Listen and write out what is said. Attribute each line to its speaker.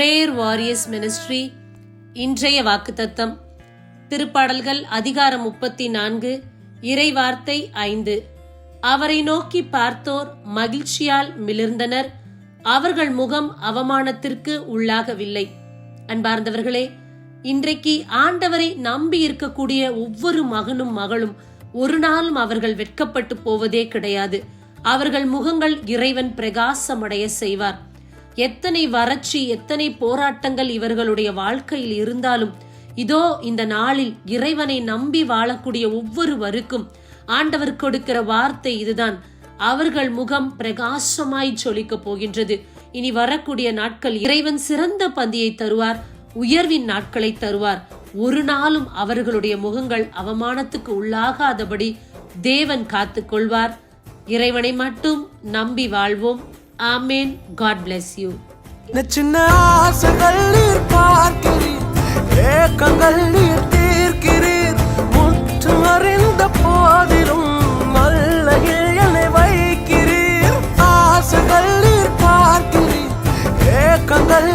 Speaker 1: Warriors ministry இன்றைய வாக்குத்தத்தம். திருப்பாடல்கள் அதிகாரம் முப்பத்தி நான்கு இறைவார்த்தை ஐந்து. அவரை நோக்கி பார்த்தோர் மகிழ்ச்சியால் மிளிர்ந்தனர். அவர்கள் முகம் அவமானத்திற்கு உள்ளாகவில்லை. அன்பார்ந்தவர்களே இன்றைக்கு ஆண்டவரை நம்பி இருக்கக்கூடிய ஒவ்வொரு மகனும் மகளும் ஒரு நாளும் அவர்கள் வெட்கப்பட்டு போவதே கிடையாது. அவர்கள் முகங்கள் இறைவன் பிரகாசமடைய செய்வார். எத்தனை வறட்சி எத்தனை போராட்டங்கள் இவர்களுடைய வாழ்க்கையில் இருந்தாலும் இதோ இந்த நாளில் இறைவனை நம்பி வாழக்கூடிய ஒவ்வொருவருக்கும் ஆண்டவர் கொடுக்கிற வார்த்தை இதுதான். அவர்கள் முகம் பிரகாசமாய் சொலிக்க போகின்றது. இனி வரக்கூடிய நாட்கள் இறைவன் சிறந்த பந்தியை தருவார் உயர்வின் நாட்களை தருவார். ஒரு நாளும் அவர்களுடைய முகங்கள் அவமானத்துக்கு உள்ளாகாதபடி தேவன் காத்துக் கொள்வார். இறைவனை மட்டும் நம்பி வாழ்வோம். ஆமேன். காட் பிளஸ் யூ
Speaker 2: சின்ன ஆசைகள் நீர் பார்க்கிறீர் ஏக்கங்கள் நீர் தீர்க்கிறீர். முற்று அறிந்த போதிலும் நல்ல இழையனை வைக்கிறீர். ஆசைகள் பார்க்கிறீர் ஏக்கங்கள்